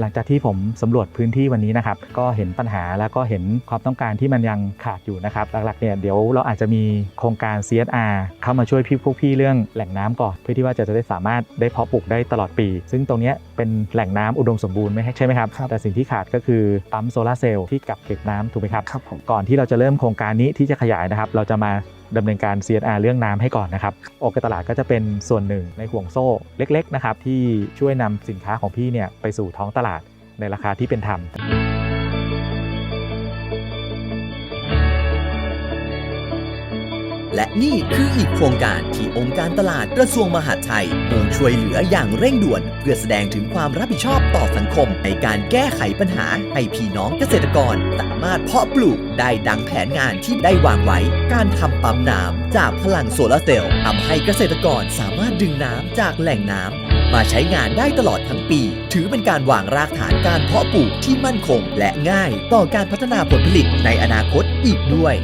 หลังจากที่ผมสำรวจพื้นที่วันนี้นะครับ ก็เห็นปัญหาแล้วก็เห็นความต้องการที่มันยังขาดอยู่นะครับ หลักๆเนี่ยเดี๋ยวเราอาจจะมีโครงการ CSR เข้ามาช่วยพี่พวกพี่เรื่องแหล่งน้ำก่อน เพื่อที่ว่าจะจะได้สามารถได้เพาะปลูกได้ตลอดปี ซึ่งตรงเนี้ยเป็นแหล่งน้ำอุดมสมบูรณ์ไหมใช่ไหมครับครับแต่สิ่งที่ขาดก็คือปั๊มโซลาร์เซลล์ที่กักเก็บน้ำถูกไหมครับครับผมก่อนที่เราจะเริ่มโครงการนี้ที่จะขยายนะครับ เราจะมา ดำเนินการ CSR เรื่องน้ำให้ก่อนนะครับโอกาตลาดก็จะเป็นส่วนหนึ่งในห่วงโซ่เล็กๆนะครับที่ช่วยนำสินค้าของพี่เนี่ยไปสู่ท้องตลาดในราคาที่เป็นธรรม และนี่คืออีกโครงการที่องค์การตลาดกระทรวงมหาดไทยมุ่งช่วยเหลืออย่างเร่งด่วน เพื่อแสดงถึงความรับผิดชอบต่อสังคม ในการแก้ไขปัญหาให้พี่น้องเกษตรกร สามารถเพาะปลูกได้ดังแผนงานที่ได้วางไว้ การทำปั๊มน้ำจากพลังโซลาเซลล์ทำให้เกษตรกรสามารถดึงน้ำจากแหล่งน้ำมาใช้งานได้ตลอดทั้งปี ถือเป็นการวางรากฐานการเพาะปลูกที่มั่นคง และง่ายต่อการพัฒนาผลผลิตในอนาคตอีกด้วย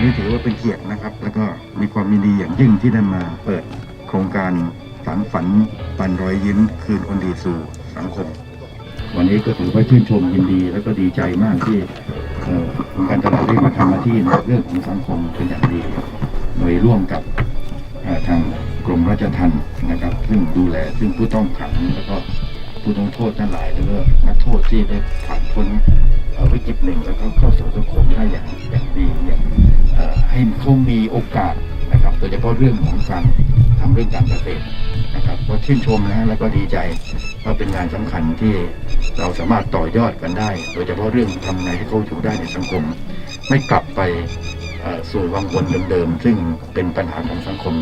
วันนี้ถือว่าเป็นเกียรตินะครับ แล้วก็มีความยินดีอย่างยิ่งที่ได้มาเปิดโครงการสารฝันปันรอยยิ้มคืนคนดีสู่สังคม วันนี้ก็ถือว่าชื่นชมยินดี แล้วก็ดีใจมากที่อ่อโครงการตลาดได้มาทำหน้าที่ในเรื่องของสังคมเป็นอย่างดี โดยร่วมกับทางกรมราชทัณฑ์นะครับ ซึ่งดูแลซึ่งผู้ต้องขังแล้วก็ผู้ต้องโทษทั้งหลายแล้วก็นักโทษที่ได้ผ่านพ้นวิกฤตหนึ่งแล้วก็เข้าสู่สังคมได้อย่างอย่างดีอย่าง ให้เขามีโอกาสนะครับโดยเฉพาะเรื่องของการทำเรื่องการเกษตรนะครับก็ชื่นชมนะฮะแล้วก็ดีใจว่าเป็นงานสำคัญที่เราสามารถต่อยอดกันได้ โดยเฉพาะเรื่องทำไงให้เขาอยู่ได้ในสังคม ไม่กลับไปสู่วังวนเดิมๆซึ่งเป็นปัญหาของสังคม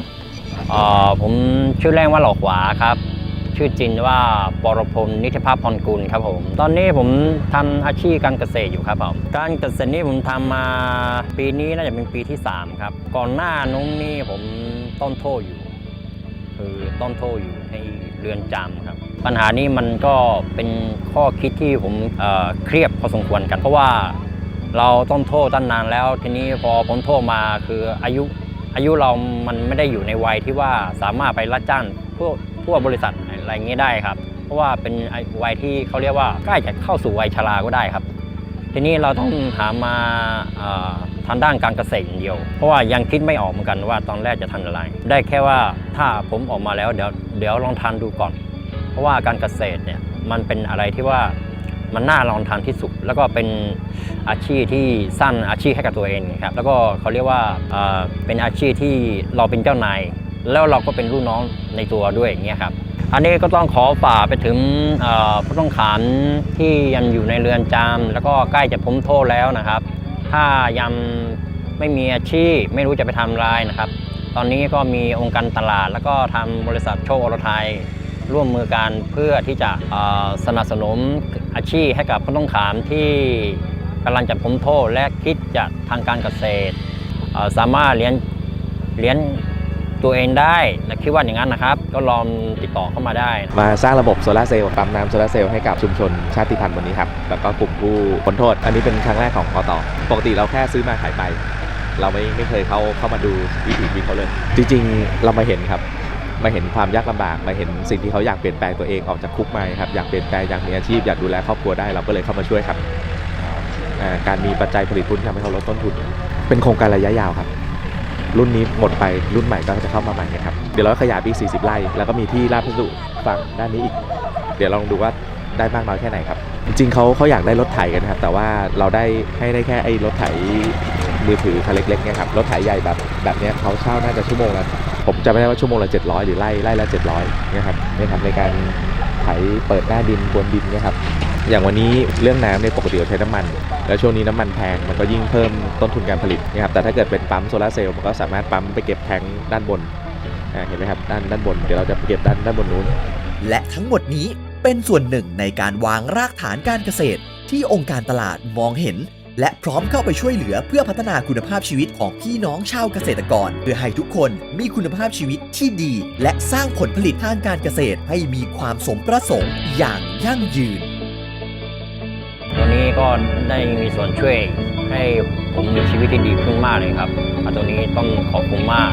อ่อผมชื่อแรงว่าหลอกหวาครับ ชื่อจริงว่าปรพลนิติภาพพรกุลครับผม ตอนนี้ผมทำอาชีพการเกษตรอยู่ครับผม การเกษตรนี่ผมทำมาปีนี้น่าจะเป็นปีที่ 3 ครับ ก่อนหน้านู้นนี่ผมต้นโทษอยู่ คือต้นโทษอยู่ในเรือนจำครับ ปัญหานี้มันก็เป็นข้อคิดที่ผมเเครียดพอสมควรกันเพราะว่าเราต้นโทษตั้งนานแล้วทีนี้พอพ้นโทษมาคืออายุอายุเรามันไม่ได้อยู่ในวัยที่ว่าสามารถไปรับจ้างพวกพวกบริษัท อะไรเงี้ยได้ครับ เพราะว่าเป็นวัยที่เขาเรียกว่าใกล้จะเข้าสู่วัยชราก็ได้ครับ ทีนี้เราต้องหามาทางด้านการเกษตรอย่างเดียว เพราะว่ายังคิดไม่ออกเหมือนกันว่าตอนแรกจะทำอะไร ได้แค่ว่าถ้าผมออกมาแล้วเดี๋ยวเดี๋ยวลองทานดูก่อน เพราะว่าการเกษตรเนี่ยมันเป็นอะไรที่ว่ามันน่าลองทานที่สุด แล้วก็เป็นอาชีพที่สร้างอาชีพให้กับตัวเองครับ แล้วก็เขาเรียกว่าเอ่อเป็นอาชีพที่เราเป็นเจ้านาย แล้วเราก็เป็นลูกน้องในตัวด้วยอย่างเงี้ยครับ อันนี้ก็ต้องขอฝากไปถึงผู้ต้องขังที่ยังอยู่ในเรือนจำแล้วก็ใกล้จะพ้นโทษแล้วนะครับ ถ้ายังไม่มีอาชีพไม่รู้จะไปทำอะไรนะครับ ตอนนี้ก็มีองค์การตลาด แล้วก็ทำบริษัทโชคอรไทยร่วมมือกันเพื่อที่จะสนับสนุนอาชีพให้กับผู้ต้องขังที่กำลังจะพ้นโทษและคิดจะทางการเกษตร สามารถเลี้ยงเลี้ยง ตัวเองได้นะคิดว่าอย่างนั้นนะครับ ก็ลองติดต่อเข้ามาได้ มาสร้างระบบโซลาร์เซลล์ปั๊มน้ำโซลาร์เซลล์ให้กับชุมชนชาติพันธุ์วันนี้ครับแล้วก็กลุ่มผู้พ้นโทษ อันนี้เป็นครั้งแรกของกตปกติเราแค่ซื้อมาขายไป เราไม่ไม่เคยเข้าเข้ามาดูวิถีชีวิตเขาเลย จริงๆ เรามาเห็นครับมาเห็นความยากลำบากมาเห็นสิ่งที่เขาอยากเปลี่ยนแปลงตัวเองออกจากคุกมาครับอยากเปลี่ยนแปลงอยากมีอาชีพอยากดูแลครอบครัวได้เราก็เลยเข้ามาช่วยครับอ่าการมีปัจจัยผลิตทุนทำให้เขาลดต้นทุน เป็นโครงการระยะยาวครับ รุ่นนี้หมดไปรุ่นใหม่ก็จะเข้ามาใหม่นะครับ เดี๋ยวเราขยายไปอีก40 ไร่ แล้วก็มีที่ราชพัสดุฝั่งด้านนี้อีก เดี๋ยวลองดูว่าได้มากน้อยแค่ไหนครับ จริงเขาเขาอยากได้รถไถกันครับ แต่ว่าเราได้ให้ได้แค่ไอ้รถไถมือถือคันเล็กๆเนี่ยครับ รถไถใหญ่แบบแบบเนี้ยเขาเช่าน่าจะชั่วโมงละผมจำไม่ได้ว่าชั่วโมงละ 700 หรือไร่ไร่ละ 700นะครับเนี่ยครับในการไถเปิดหน้าดินบนดินเนี่ยครับ อย่างวันนี้เรื่องน้ำในยปกติเราใช้น้ำมัน แล้วช่วงนี้น้ำมันแพงมันก็ยิ่งเพิ่มต้นทุนการผลิตนะครับแต่ถ้าเกิดเป็นปั๊มโซลาเซลล์มันก็สามารถปั๊มไปเก็บแทงด้านบนเห็นไหมครับด้านด้านบนเดี๋ยวเราจะเก็บด้านด้านบนนู้น และทั้งหมดนี้เป็นส่วนหนึ่งในการวางรากฐานการเกษตร ที่องค์การตลาดมองเห็น และพร้อมเข้าไปช่วยเหลือเพื่อพัฒนาคุณภาพชีวิตของพี่น้องชาวเกษตรกร เพื่อให้ทุกคนมีคุณภาพชีวิตที่ดี และสร้างผลผลิตทางการเกษตรให้มีความสมประสงค์อย่างยั่งยืน นี้ก็ได้มีส่วนช่วยให้ผมมีชีวิตที่ดีขึ้นมากเลยครับอะตัวนี้ต้องขอบคุณมาก